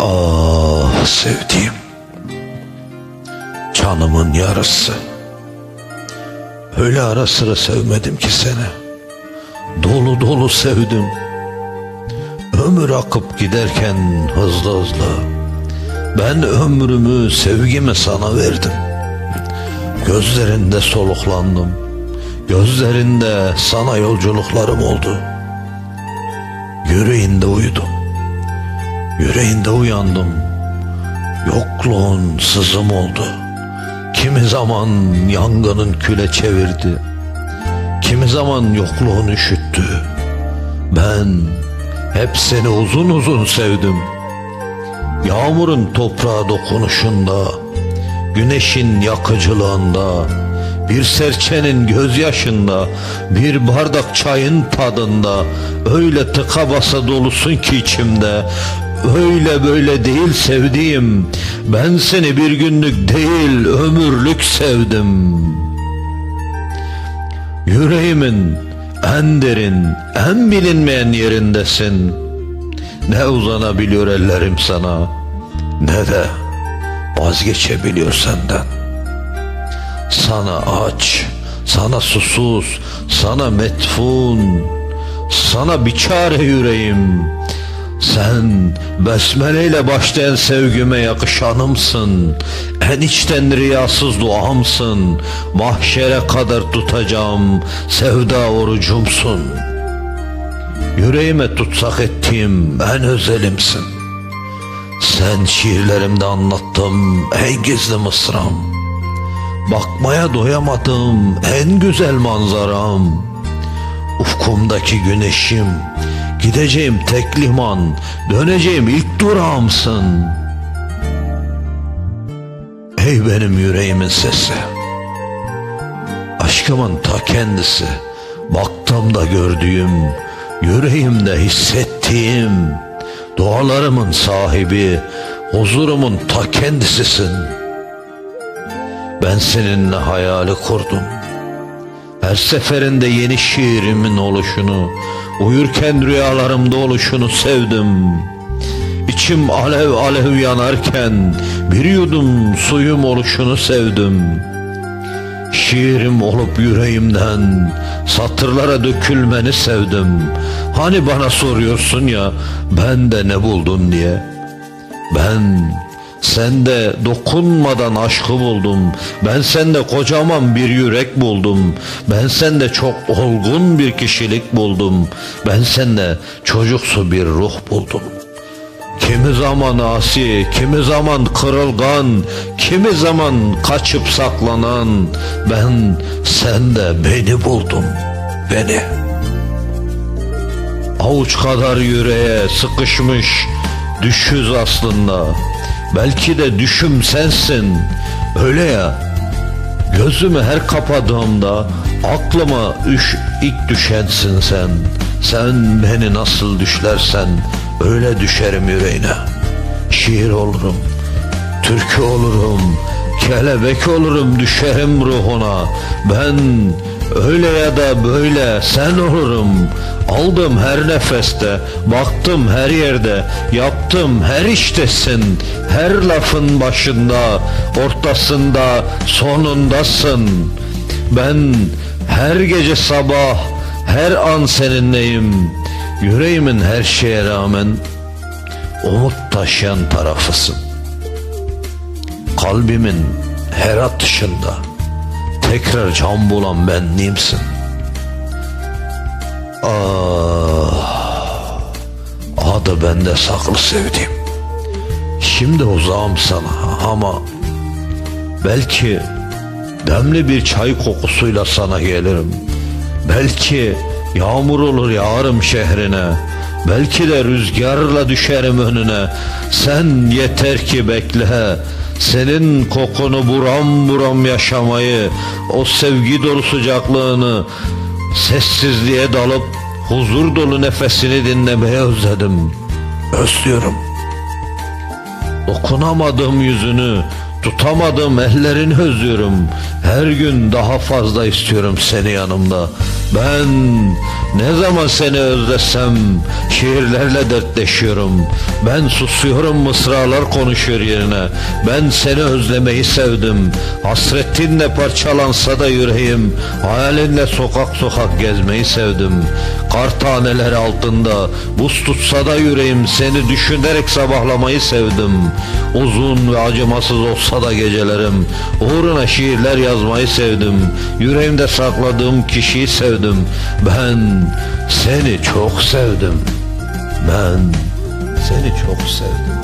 Ah sevdiğim Canımın yarısı. Öyle ara sıra sevmedim ki seni. Dolu dolu sevdim. Ömür akıp giderken hızlı hızlı. Ben ömrümü sevgimi sana verdim. Gözlerinde soluklandım. Gözlerinde sana yolculuklarım oldu. Yüreğinde uyudum Yüreğinde uyandım. Yokluğun sızım oldu. Kimi zaman yangının küle çevirdi. Kimi zaman yokluğun üşüttü. Ben hep seni uzun uzun sevdim. Yağmurun toprağa dokunuşunda Güneşin yakıcılığında Bir serçenin gözyaşında Bir bardak çayın tadında Öyle tıka basa dolusun ki içimde Öyle böyle değil sevdiğim. Ben seni bir günlük değil ömürlük sevdim. Yüreğimin en derin, en bilinmeyen yerindesin. Ne uzanabiliyor ellerim sana Ne de vazgeçebiliyor senden. Sana aç, sana susuz, sana metfun Sana bir çare yüreğim sen besmeleyle başlayan sevgime yakışanımsın. En içten riyasız duamsın. Mahşere kadar tutacağım sevda orucumsun. Yüreğime tutsak ettiğim en özelimsin. Sen şiirlerimde anlattığım en gizli mısram. Bakmaya doyamadığım en güzel manzaram. Ufkumdaki güneşim Gideceğim tek liman, döneceğim ilk durağımsın. Ey benim yüreğimin sesi, aşkımın ta kendisi, baktığımda gördüğüm, yüreğimde hissettiğim, dualarımın sahibi, huzurumun ta kendisisin. Ben seninle hayali kurdum. Her seferinde yeni şiirimin oluşunu, Uyurken rüyalarımda oluşunu sevdim. İçim alev alev yanarken bir yudum suyum oluşunu sevdim. Şiirim olup yüreğimden satırlara dökülmeni sevdim. Hani bana soruyorsun ya ben de ne buldun diye. Ben Sende dokunmadan aşkı buldum. Ben sende kocaman bir yürek buldum. Ben sende çok olgun bir kişilik buldum. Ben sende çocuksu bir ruh buldum. Kimi zaman asi, kimi zaman kırılgan, kimi zaman kaçıp saklanan, ben sende beni buldum, beni. Avuç kadar yüreğe sıkışmış, düşüz aslında. Belki de düşüm sensin. Öyle ya. Gözümü her kapadığımda aklıma üş, ilk düşensin sen. Sen beni nasıl düşlersen öyle düşerim yüreğine. Şiir olurum, türkü olurum, kelebek olurum düşerim ruhuna. Ben öyle ya da böyle sen olurum. Aldım her nefeste, baktım her yerde, yaptım her iştesin. Her lafın başında, ortasında, sonundasın. Ben her gece sabah, her an seninleyim. Yüreğimin her şeye rağmen umut taşıyan tarafısın. Kalbimin her atışında tekrar can bulan benliğimsin. Ah, adı bende saklı sevdiğim. Şimdi uzağım sana ama belki demli bir çay kokusuyla sana gelirim. Belki yağmur olur yağarım şehrine. Belki de rüzgarla düşerim önüne. Sen yeter ki bekle. Senin kokunu buram buram yaşamayı, o sevgi dolu sıcaklığını, sessizliğe dalıp huzur dolu nefesini dinlemeye özledim. Özlüyorum. Dokunamadım yüzünü, tutamadım ellerini özlüyorum. Her gün daha fazla istiyorum seni yanımda. Ben ne zaman seni özlesem şiirlerle dertleşiyorum. Ben susuyorum mısralar konuşuyor yerine. Ben seni özlemeyi sevdim. Hasretinle parçalansa da yüreğim. Hayalinle sokak sokak gezmeyi sevdim. Kar taneleri altında buz tutsa da yüreğim seni düşünerek sabahlamayı sevdim. Uzun ve acımasız olsa da gecelerim. Uğruna şiirler yazmayı sevdim. Yüreğimde sakladığım kişiyi sevdim. Ben seni çok sevdim. Ben seni çok sevdim.